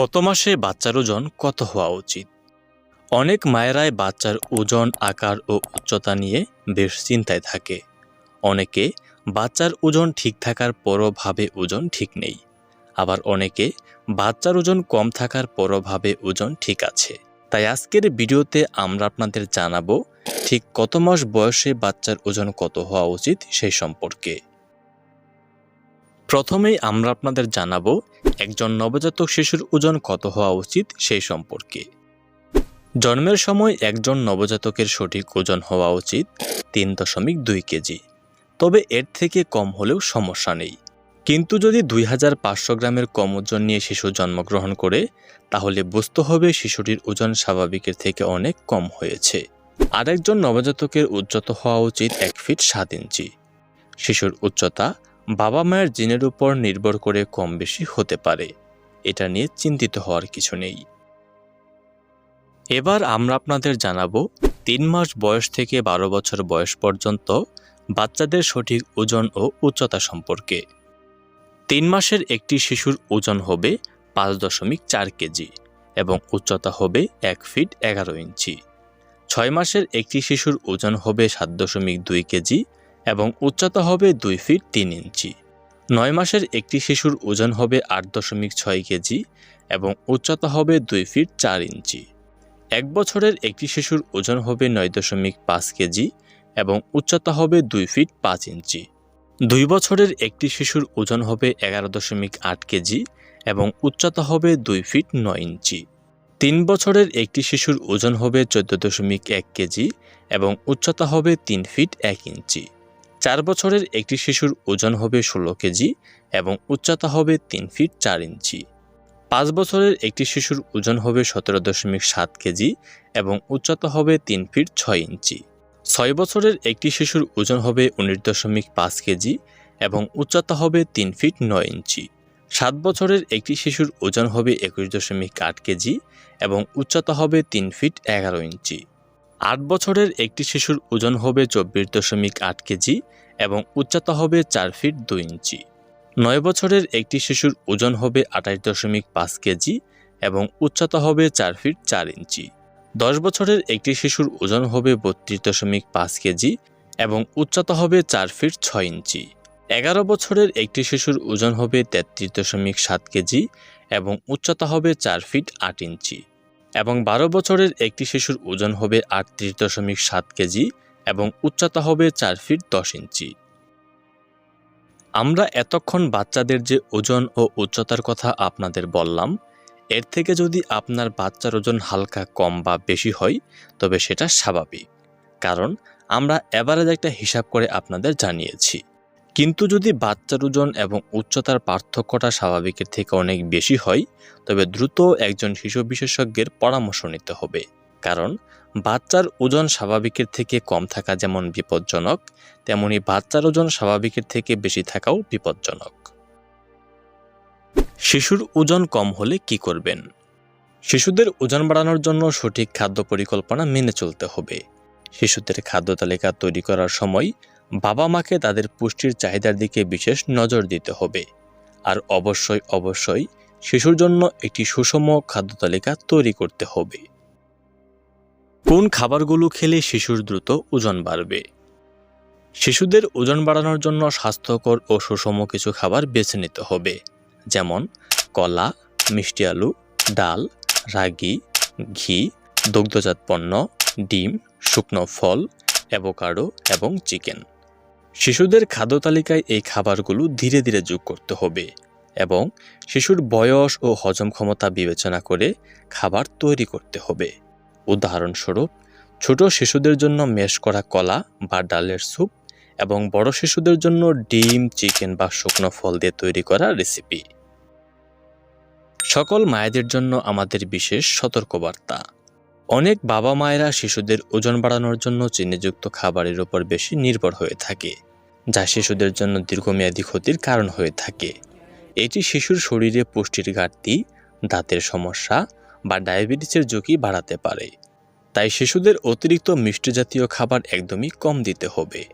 কত মাসে বাচ্চার ওজন কত হওয়া উচিত? অনেক মায়েরাই বাচ্চার ওজন, আকার ও উচ্চতা নিয়ে বেশ চিন্তায় থাকে। অনেকে বাচ্চার ওজন ঠিক থাকার পরও ভাবে ওজন ঠিক নেই। আবার অনেকে বাচ্চার ওজন কম থাকার পরও ভাবে ওজন ঠিক আছে। তাই আজকের ভিডিওতে আমরা আপনাদের জানাব, ঠিক কত মাস বয়সে বাচ্চার ওজন কত হওয়া উচিত সেই সম্পর্কে। প্রথমেই আমরা আপনাদের জানাব, একজন নবজাতক শিশুর ওজন কত হওয়া উচিত সেই সম্পর্কে। জন্মের সময় একজন নবজাতকের সঠিক ওজন হওয়া উচিত তিন দশমিক দুই কেজি। তবে এর থেকে কম হলেও সমস্যা নেই। কিন্তু যদি দুই হাজার পাঁচশো গ্রামের কম ওজন নিয়ে শিশু জন্মগ্রহণ করে, তাহলে বুঝতে হবে শিশুটির ওজন স্বাভাবিকের থেকে অনেক কম হয়েছে। আরেকজন নবজাতকের উচ্চত হওয়া উচিত এক ফিট সাত ইঞ্চি। শিশুর উচ্চতা বাবা মায়ের জিনের উপর নির্ভর করে কম বেশি হতে পারে। এটা নিয়ে চিন্তিত হওয়ার কিছু নেই। এবার আমরা আপনাদের জানাব, তিন মাস বয়স থেকে বারো বছর বয়স পর্যন্ত বাচ্চাদের সঠিক ওজন ও উচ্চতা সম্পর্কে। তিন মাসের একটি শিশুর ওজন হবে পাঁচ দশমিক চার কেজি এবং উচ্চতা হবে এক ফিট এগারো ইঞ্চি। ছয় মাসের একটি শিশুর ওজন হবে সাত দশমিক দুই কেজি এবং উচ্চতা হবে দুই ফিট তিন ইঞ্চি। নয় মাসের একটি শিশুর ওজন হবে আট দশমিক ছয় কেজি এবং উচ্চতা হবে দুই ফিট চার ইঞ্চি। এক বছরের একটি শিশুর ওজন হবে নয় দশমিক পাঁচ কেজি এবং উচ্চতা হবে দুই ফিট পাঁচ ইঞ্চি। দুই বছরের একটি শিশুর ওজন হবে এগারো দশমিক আট কেজি এবং উচ্চতা হবে দুই ফিট নয় ইঞ্চি। তিন বছরের একটি শিশুর ওজন হবে চোদ্দ দশমিক এক কেজি এবং উচ্চতা হবে তিন ফিট এক ইঞ্চি। চার বছরের একটি শিশুর ওজন হবে ষোলো কেজি এবং উচ্চতা হবে তিন ফিট চার ইঞ্চি। পাঁচ বছরের একটি শিশুর ওজন হবে সতেরো দশমিক সাত কেজি এবং উচ্চতা হবে তিন ফিট ছয় ইঞ্চি। ছয় বছরের একটি শিশুর ওজন হবে উনিশ দশমিক পাঁচ কেজি এবং উচ্চতা হবে তিন ফিট নয় ইঞ্চি। সাত বছরের একটি শিশুর ওজন হবে একুশ দশমিক আট কেজি এবং উচ্চতা হবে তিন ফিট এগারো ইঞ্চি। আট বছরের একটি শিশুর ওজন হবে চব্বিশ দশমিক আট কেজি এবং উচ্চতা হবে চার ফিট দুই ইঞ্চি। নয় বছরের একটি শিশুর ওজন হবে আঠাশ দশমিক পাঁচ কেজি এবং উচ্চতা হবে চার ফিট চার ইঞ্চি। দশ বছরের একটি শিশুর ওজন হবে বত্রিশ দশমিক পাঁচ কেজি এবং উচ্চতা হবে চার ফিট ছয় ইঞ্চি। এগারো বছরের একটি শিশুর ওজন হবে তেত্রিশ দশমিক সাত কেজি এবং উচ্চতা হবে চার ফিট আট ইঞ্চি। এবং বারো বছরের একটি শিশুর ওজন হবে আটত্রিশ দশমিক সাত কেজি এবং উচ্চতা হবে চার ফিট দশ ইঞ্চি। আমরা এতক্ষণ বাচ্চাদের যে ওজন ও উচ্চতার কথা আপনাদের বললাম, এর থেকে যদি আপনার বাচ্চার ওজন হালকা কম বা বেশি হয়, তবে সেটা স্বাভাবিক। কারণ আমরা অ্যাভারেজ একটা হিসাব করে আপনাদের জানিয়েছি। কিন্তু যদি বাচ্চার ওজন এবং উচ্চতার পার্থক্যটা স্বাভাবিকের থেকে অনেক বেশি হয়, তবে দ্রুত একজন শিশু বিশেষজ্ঞের পরামর্শ নিতে হবে। কারণ, বাচ্চার ওজন স্বাভাবিকের থেকে কম থাকা যেমন বিপজ্জনক, তেমনি বাচ্চার ওজন স্বাভাবিকের থেকে বেশি থাকাও বিপজ্জনক। শিশুর ওজন কম হলে কি করবেন? শিশুদের ওজন বাড়ানোর জন্য সঠিক খাদ্য পরিকল্পনা মেনে চলতে হবে। শিশুদের খাদ্য তালিকা তৈরি করার সময় বাবা মাকে তাদের পুষ্টির চাহিদার দিকে বিশেষ নজর দিতে হবে। আর অবশ্যই অবশ্যই শিশুর জন্য একটি সুষম খাদ্য তালিকা তৈরি করতে হবে। কোন খাবারগুলো খেলে শিশুর দ্রুত ওজন বাড়বে? শিশুদের ওজন বাড়ানোর জন্য স্বাস্থ্যকর ও সুষম কিছু খাবার বেছে নিতে হবে। যেমন কলা, মিষ্টি আলু, ডাল, রাগি, ঘি, দুগ্ধজাত পণ্য, ডিম, শুকনো ফল, অ্যাভোকাডো এবং চিকেন। শিশুদের খাদ্য তালিকায় এই খাবারগুলো ধীরে ধীরে যোগ করতে হবে এবং শিশুর বয়স ও হজম ক্ষমতা বিবেচনা করে খাবার তৈরি করতে হবে। উদাহরণস্বরূপ, ছোট শিশুদের জন্য মেশ করা কলা বা ডালের স্যুপ এবং বড় শিশুদের জন্য ডিম, চিকেন বা শুকনো ফল দিয়ে তৈরি করা রেসিপি। সকল মায়েদের জন্য আমাদের বিশেষ সতর্কবার্তা। অনেক বাবা মায়েরা শিশুদের ওজন বাড়ানোর জন্য চিনিযুক্ত খাবারের ওপর বেশি নির্ভর হয়ে থাকে, যা শিশুদের জন্য দীর্ঘমেয়াদী ক্ষতির কারণ হয়ে থাকে। এটি শিশুর শরীরে পুষ্টির ঘাটতি, দাঁতের সমস্যা বা ডায়াবেটিসের ঝুঁকি বাড়াতে পারে। তাই শিশুদের অতিরিক্ত মিষ্টি জাতীয় খাবার একদমই কম দিতে হবে।